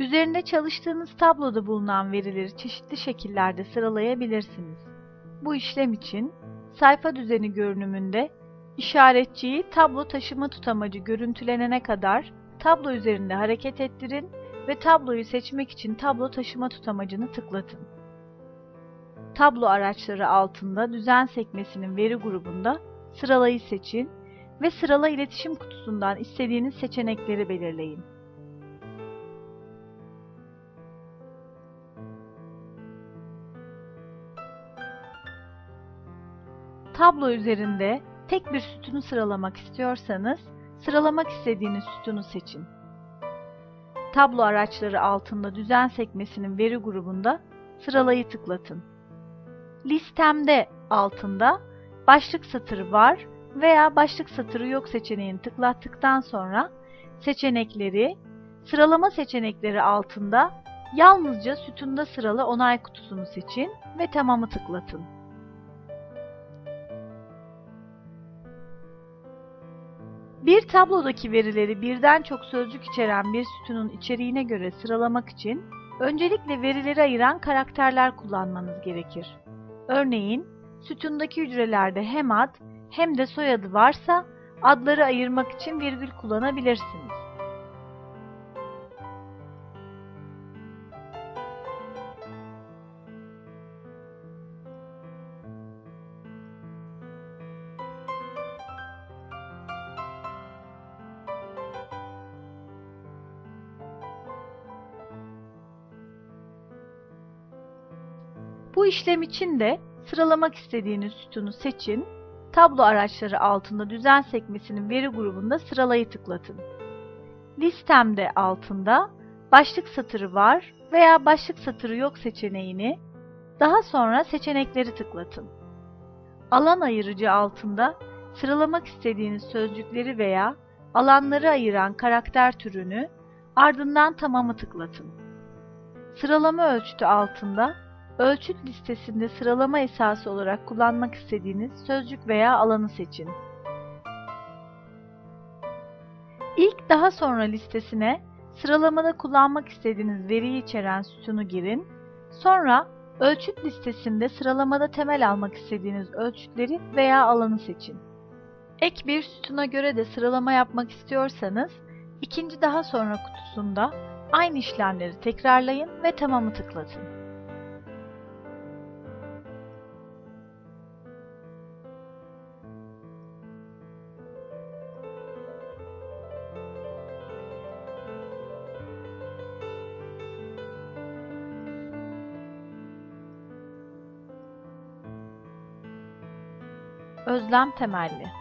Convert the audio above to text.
Üzerinde çalıştığınız tabloda bulunan verileri çeşitli şekillerde sıralayabilirsiniz. Bu işlem için sayfa düzeni görünümünde işaretçiyi tablo taşıma tutamacı görüntülenene kadar tablo üzerinde hareket ettirin ve tabloyu seçmek için tablo taşıma tutamacını tıklatın. Tablo araçları altında düzen sekmesinin veri grubunda sıralayı seçin ve sırala iletişim kutusundan istediğiniz seçenekleri belirleyin. Tablo üzerinde tek bir sütunu sıralamak istiyorsanız, sıralamak istediğiniz sütunu seçin. Tablo araçları altında düzen sekmesinin veri grubunda sıralayı tıklatın. Listemde altında başlık satırı var veya başlık satırı yok seçeneğini tıklattıktan sonra seçenekleri, sıralama seçenekleri altında yalnızca sütunda sıralı onay kutusunu seçin ve tamamı tıklatın. Bir tablodaki verileri birden çok sözcük içeren bir sütunun içeriğine göre sıralamak için öncelikle verileri ayıran karakterler kullanmanız gerekir. Örneğin, sütundaki hücrelerde hem ad hem de soyadı varsa adları ayırmak için virgül kullanabilirsiniz. Bu işlem için de sıralamak istediğiniz sütunu seçin, tablo araçları altında düzen sekmesinin veri grubunda sıralayı tıklatın. Listemde altında başlık satırı var veya başlık satırı yok seçeneğini, daha sonra seçenekleri tıklatın. Alan ayırıcı altında sıralamak istediğiniz sözcükleri veya alanları ayıran karakter türünü, ardından tamamı tıklatın. Sıralama ölçütü altında Ölçüt listesinde sıralama esası olarak kullanmak istediğiniz sözcük veya alanı seçin. İlk daha sonra listesine sıralamada kullanmak istediğiniz veriyi içeren sütunu girin. Sonra ölçüt listesinde sıralamada temel almak istediğiniz ölçütleri veya alanı seçin. Ek bir sütuna göre de sıralama yapmak istiyorsanız ikinci daha sonra kutusunda aynı işlemleri tekrarlayın ve tamamı tıklatın. Özlem temelli